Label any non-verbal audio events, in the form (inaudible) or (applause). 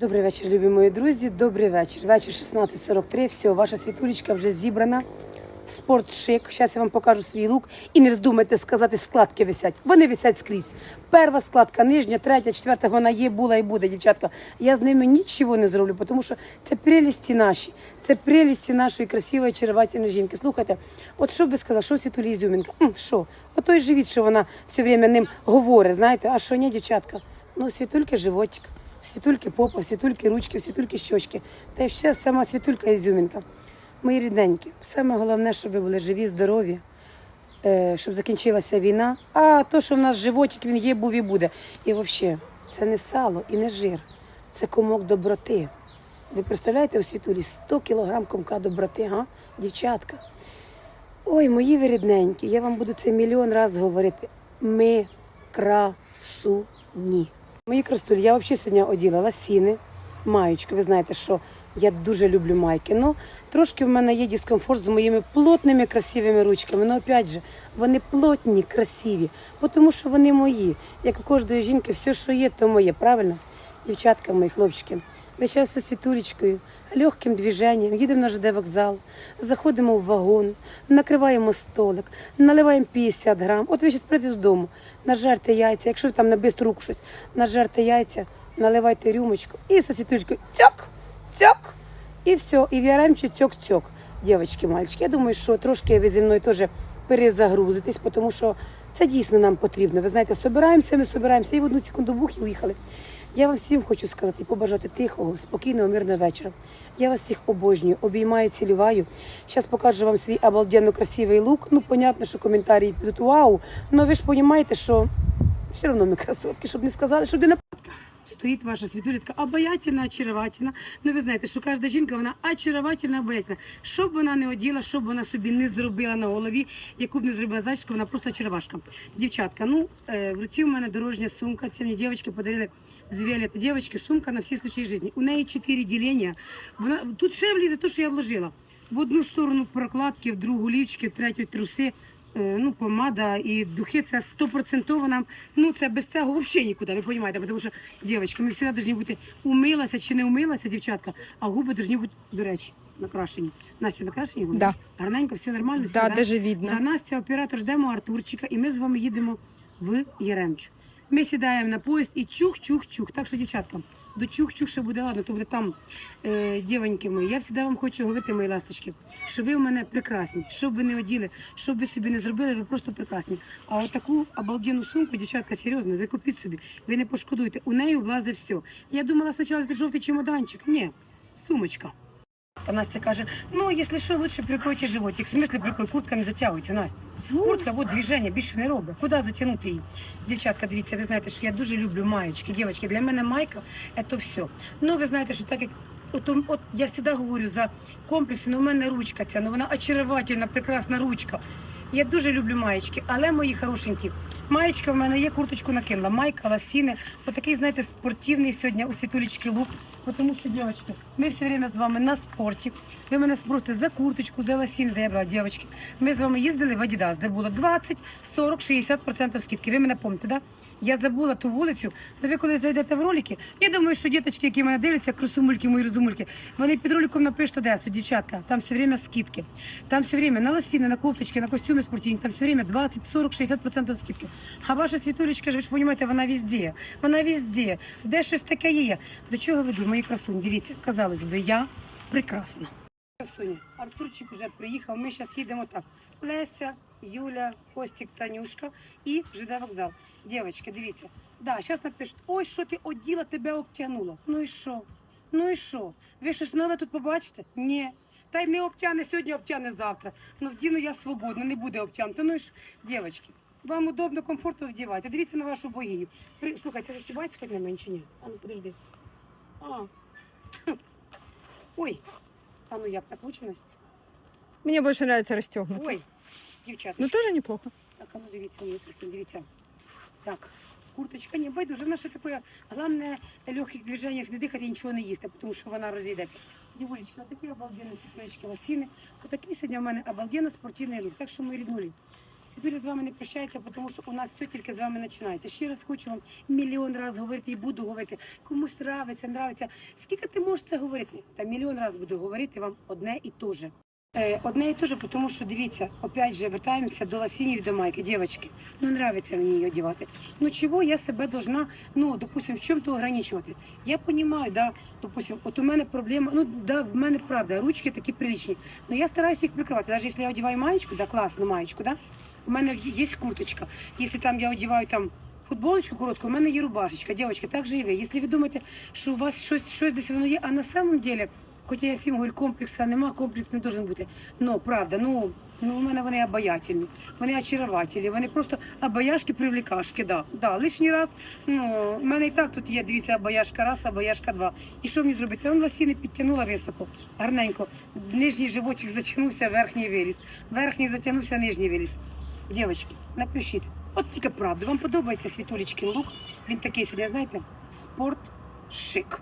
Добрий вечір, любі мої друзі. Добрий вечір. Вечір 16.43. Все, ваша світулечка вже зібрана. Спортшик. Зараз я вам покажу свій лук. І не вздумайте сказати, складки висять. Вони висять скрізь. Перша складка, нижня, третя, четверта, вона є, була і буде, дівчатка. Я з ними нічого не зроблю, тому що це прелісті наші. Це прелісті нашої красивої, черевательної жінки. Слухайте, от що б ви сказали, що світулі Ізюмінка? Що? От той живіт, що вона все время ним говорить, знаєте, а що ні, дівчатка? Ну, світулька животик. Світульки попа, світульки ручки, світульки щочки. Та й ще сама світулька ізюмінка. Мої рідненькі, саме головне, щоб ви були живі, здорові, е, щоб закінчилася війна. А то, що в нас животик, він є, був і буде. І взагалі, це не сало і не жир, це комок доброти. Ви представляєте у світулі 100 кілограм комка доброти, га? дівчатка. Ой, мої ви рідненькі, я вам буду це мільйон разів говорити. Ми красуні. Мої красулі, я взагалі сьогодні оділа ласіни, маєчки. Ви знаєте, що я дуже люблю майки. Ну, трошки в мене є дискомфорт з моїми плотними, красивими ручками. Ну, опять же, вони плотні, красиві, тому що вони мої. Як у кожної жінки, все, що є, то моє, правильно? Дівчатка мої, хлопчики. З світулечкою, легким движенням, їдемо на ЖД вокзал, заходимо в вагон, накриваємо столик, наливаємо 50 грам. От ви зараз прийдете додому, нажерте яйця, якщо там на руку щось, нажерте яйця, наливайте рюмочку і зі світулечкою цьок, цьок, і все, і в'яремче цьок-цьок. Дівчатки, мальчики, я думаю, що трошки ви зі мною теж перезагрузитесь, тому що це дійсно нам потрібно. Ви знаєте, собираємося, ми собираємося і в одну секунду бух і уїхали. Я вам всім хочу сказати і побажати тихого, спокійного, мирного вечора. Я вас всіх обожнюю, обіймаю, цілюваю. Зараз покажу вам свій обалденно красивий лук. Ну, понятно, що коментарі підуть вау. але ви ж розумієте, що все одно ми красотки, щоб не сказали, що ти не Стоїть ваша світулітка обаятельна, очаровательна. Ну ви знаєте, що кожна жінка вона очаровательна, обаятельна. Що б вона не оділа, що б вона собі не зробила на голові, яку б не зробила зачіску, вона просто очаровашка. Дівчатка, ну е, в руці у мене дорожня сумка. Це мені дівчатки подарили з Віолетти. Дівчатки, сумка на всі случаї життя. У неї чотири ділення. Вона тут ще влізе те, що я вложила. В одну сторону прокладки, в другу лівчики, в третю труси. Е, ну, помада і духи це стопроцентово нам, ну це без цього взагалі нікуди, ви розумієте, тому що, дівчатки, ми завжди повинні бути умилася чи не умилася, дівчатка, а губи повинні бути, до речі, накрашені. Настя, накрашені губи? Да. Гарненько, все нормально, все, Да, даже видно. Та Настя, оператор, ждемо Артурчика, і ми з вами їдемо в Яремчу. Ми сідаємо на поїзд і чух-чух-чух. Так що, дівчатка, до чух-чух ще буде ладно, то буде там, е, дівоньки мої. Я завжди вам хочу говорити, мої ласточки, що ви у мене прекрасні. Що б ви не оділи, що б ви собі не зробили, ви просто прекрасні. А от таку обалденну сумку, дівчатка, серйозно, ви купіть собі, ви не пошкодуйте. У неї влазить все. Я думала спочатку, це жовтий чемоданчик. Ні, сумочка. А Настя каже, ну, якщо що, лучше прикройте животик. В смысле прикрой, куртка не затягується, Настя. Куртка, от движення більше не робить. Куди затягнути її? Дівчатка, дивіться, ви знаєте, що я дуже люблю маєчки. Дівчатки, для мене майка це все. Ну, ви знаєте, що так як От, от я завжди говорю за комплекси, ну у мене ручка ця, ну вона очаровательна, прекрасна ручка. Я дуже люблю маєчки, але мої хорошенькі. Маєчка в мене є, курточку накинула. Майка, ласіни. Отакий, знаєте, спортивний сьогодні у світулечки лук. Тому що, дівчатки, ми все время з вами на спорті. Ви мене спросите за курточку, за ласіни, де я брала, дівчатки. Ми з вами їздили в Адідас, де було 20, 40, 60% скидки. Ви мене так? Да? Я забула ту вулицю, але ви коли зайдете в ролики, я думаю, що діточки, які мене дивляться, красумульки, мої розумульки, вони під роликом напишуть Одесу, дівчатка, там все время скидки. Там все время на лосіни, на кофточки, на костюми спортивні, там все время 20, 40, 60% скидки. А ваша світулечка, ж ви розумієте, вона везде, вона везде, де щось таке є. До чого веду, мої красуні, дивіться, казалось би, я прекрасна. Красуні, Артурчик вже приїхав, ми зараз їдемо так. Леся, Юля, Костік, Танюшка і ЖД вокзал. Дівчатки, дивіться. Да, зараз напишуть, ой, що ти оділа, тебе обтянуло. Ну і що? Ну і що? Ви щось нове тут побачите? Ні. Та й не обтяне сьогодні, обтяне завтра. Ну вдіну я свободно, не буде обтягнути. Ну і що? Дівчатки, вам удобно, комфортно вдівати. Дивіться на вашу богиню. При... Слухай, це засібається хоч на мене чи ні? А ну подожди. А. (laughs) Ой. А ну як так лучше Настя? Мне больше нравится расстегнутый. Ой, дівчата. Ну тоже неплохо. Так, а ну дивіться, мені красиво, дивіться. Так, курточка не байдуже, вона ще таке, головне, в легких движеннях не дихати і нічого не їсти, тому що вона розійде. Дівулечка, такі обалденні світлячки лосіни. Отакий сьогодні у мене обалденно спортивний лук. Так що, мої ріднулі, Світуля з вами не прощається, тому що у нас все тільки з вами починається. Ще раз хочу вам мільйон разів говорити і буду говорити. Комусь нравиться, нравиться. Скільки ти можеш це говорити? Та мільйон разів буду говорити вам одне і те же. Е, Одне і те же, тому що дивіться, опять же, вертаємося до лосінів до майки, дівчатки. Ну, нравиться мені її одягати. Ну, чого я себе должна, ну, допустим, в чому-то ограничувати? Я розумію, да, допустим, от у мене проблема, ну, да, в мене правда, ручки такі приличні. Но я стараюсь їх прикривати. Навіть якщо я одягаю маєчку, да, класну маєчку, да, у мене є курточка. Якщо там я одягаю там футболочку коротку, у мене є рубашечка. Дівчатки, так же і ви. Якщо ви думаєте, що у вас щось, щось десь воно є, а на самом деле, хоча я всім говорю, комплексу нема, комплекс не должен бути. Ну, правда, ну, ну у мене вони обаятельні, вони очаровательні, вони просто обаяшки, привлекашки, да. Да, лишній раз, ну, у мене і так тут є, дивіться, обаяшка раз, обаяшка два. І що мені зробити? Я лосіни підтягнула високо, гарненько. Нижній животик затягнувся, верхній виліз. Верхній затягнувся, нижній виліз. Дівчатки, напишіть. От тільки правда. Вам подобається світулечкин лук? Він такий сьогодні, знаєте, спорт шик.